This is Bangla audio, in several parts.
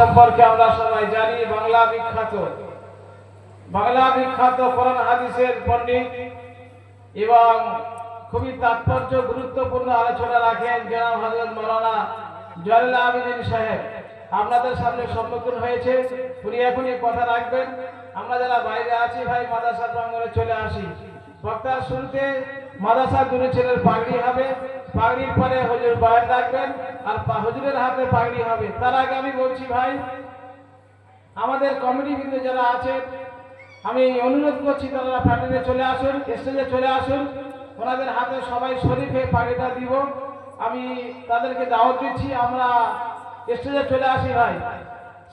সম্পর্কে আমরা সবাই জানি, বাংলা বিখ্যাত। বাংলা বিখ্যাত কোরআন, হাদিসের পণ্ডিত এবং খুবই তাৎপর্য, গুরুত্বপূর্ণ আলোচনা রাখেন জনাব হজরত মৌলানা জয়াল আবিদিন সাহেব। আপনাদের সামনে সম্মুখীন হয়েছে। উনি এখনই কথা রাখবেন। আমরা যারা বাইরে আছি ভাই মাদ্রাসা প্রাঙ্গণে চলে আসি। বক্তার শুরুতে মাদ্রাসা দুটো ছেলের পাগড়ি হবে। পাগড়ির পরে হুজুর বয়ান রাখবেন আর হুজুরের হাতে পাগড়ি হবে। তার আগে আমি বলছি ভাই, আমাদের কমিটি কিন্তু যারা আছেন আমি অনুরোধ করছি তারা প্যানেলে চলে আসুন, স্টেজে চলে আসুন। ওনাদের হাতে সবাই শরীফ পাগড়িটা দিব। আমি তাদেরকে দাওয়াত দিচ্ছি। আমরা স্টেজে চলে আসি ভাই।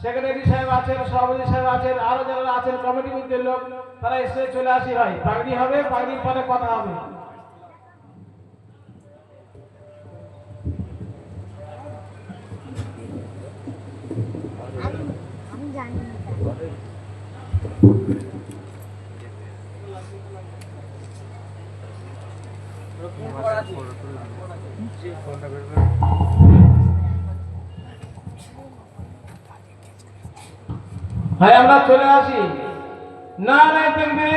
সেক্রেটারি সাহেব আছেন, সভাপতি সাহেব আছেন, আরও যারা আছেন কমিটি মধ্যে লোক, তারা স্টেজে চলে আসি ভাই। পাগড়ি হবে পাগড়ির পরে কথা হবে। আমি জানি না ভাই আমরা চলে আসি না নাই থাকবে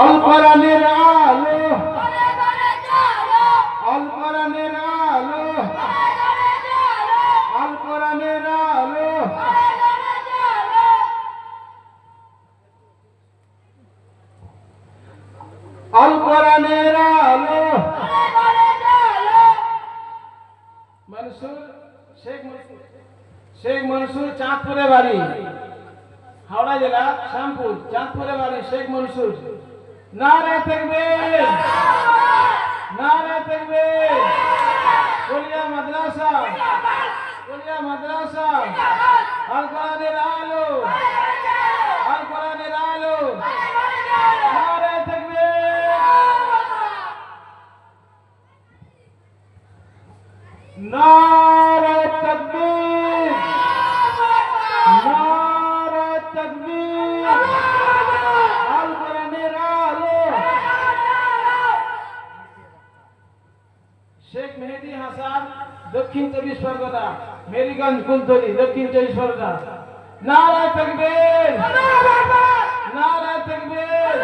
আল। কোরআনের আলো। আল। কোরআনের আলো আল কোরআনের আলো। আল কোরআনের আলো মনসুর শেখ মনসুর শেখ মনসুর চাঁদপুরে বাড়ি। হাওড়া জেলা, শ্যামপুর, চাঁদপুরে বাড়ি শেখ মনসুর। নারে থাকবে। নারে থাকবে। কলিয়া মাদ্রাসা। কলিয়া মাদ্রাসা। আল কোরআনের আলো। আল কোরআনের আলো। নারে থাকবে। নারে তাকবীর শেখ মেহেদি হাসান, দক্ষিণ চব্বিশ পরগনা, মেরিগঞ্জ কুলতলি দক্ষিণ চব্বিশ পরগনা। নারায় থাকবেন নারায় থাকবেন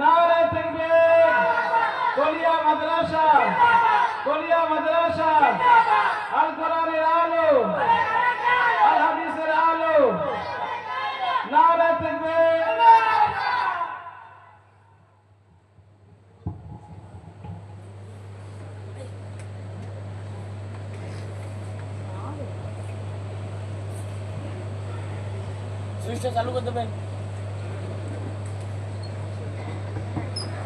নারায় থাকবেন কলিয়া মাদ্রাসা! কলিয়া মাদ্রাসা! আল কোরআনের আলো! સ્વિચ ચાલુ કરી દો બેન